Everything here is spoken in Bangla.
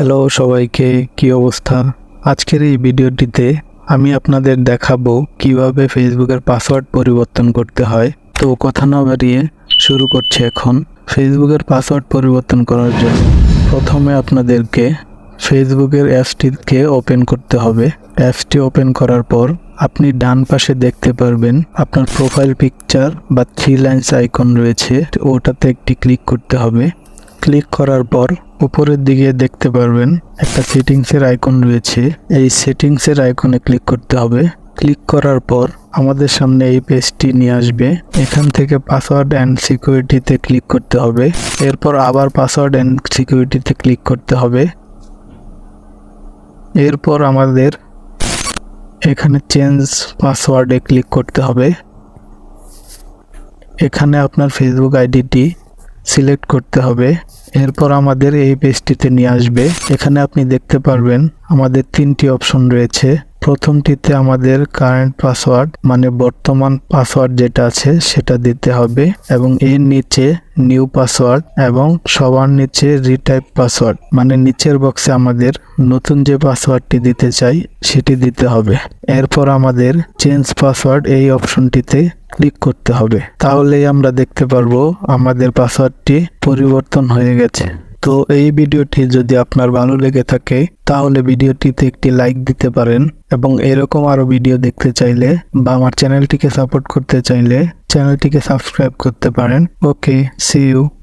হ্যালো সবাইকে কি অবস্থা? আজকের এই ভিডিওটিতে আমি আপনাদের দেখাবো কীভাবে ফেসবুকের পাসওয়ার্ড পরিবর্তন করতে হয়। তো কথা না বাড়িয়ে শুরু করছি এখন। ফেসবুকের পাসওয়ার্ড পরিবর্তন করার জন্য প্রথমে আপনাদেরকে ফেসবুকের অ্যাপসটিকে ওপেন করতে হবে। অ্যাপসটি ওপেন করার পর আপনি ডান পাশে দেখতে পারবেন আপনার প্রোফাইল পিকচার বা থ্রি লাইন্স আইকন রয়েছে। ওটাতে একটি ক্লিক করতে হবে। ক্লিক করার পর উপরের দিকে দেখতে পারবেন একটা সেটিংসের আইকন রয়েছে। এই সেটিংসের আইকনে ক্লিক করতে হবে। ক্লিক করার পর আমাদের সামনে এই পেজটি নিয়ে আসবে। এখান থেকে পাসওয়ার্ড অ্যান্ড সিকিউরিটিতে ক্লিক করতে হবে। এরপর আবার পাসওয়ার্ড অ্যান্ড সিকিউরিটিতে ক্লিক করতে হবে। এরপর আমাদের এখানে চেঞ্জ পাসওয়ার্ডে ক্লিক করতে হবে। এখানে আপনার ফেসবুক আইডিটি সিলেক্ট করতে হবে। এরপর আমাদের এই পেজটিতে নিয়ে আসবে। এখানে আপনি দেখতে পারবেন আমাদের তিনটি অপশন রয়েছে। প্রথমটিতে আমাদের কারেন্ট পাসওয়ার্ড মানে বর্তমান পাসওয়ার্ড যেটা আছে, সেটা দিতে হবে এবং এর নিচে নিউ পাসওয়ার্ড এবং সবার নিচে রিটাইপ পাসওয়ার্ড মানে নিচের বক্সে আমাদের নতুন যে পাসওয়ার্ডটি দিতে চাই, সেটি দিতে হবে। এরপর আমাদের চেঞ্জ পাসওয়ার্ড এই অপশনটিতে ক্লিক করতে হবে। তাহলেই আমরা দেখতে পারব আমাদের পাসওয়ার্ডটি পরিবর্তন হয়ে গেছে। তো এই ভিডিওটি যদি আপনার ভালো লেগে থাকে, তাহলে ভিডিওটিতে একটি লাইক দিতে পারেন এবং এরকম আরও ভিডিও দেখতে চাইলে বা আমার চ্যানেলটিকে সাপোর্ট করতে চাইলে চ্যানেলটিকে সাবস্ক্রাইব করতে পারেন। ওকে সি ইউ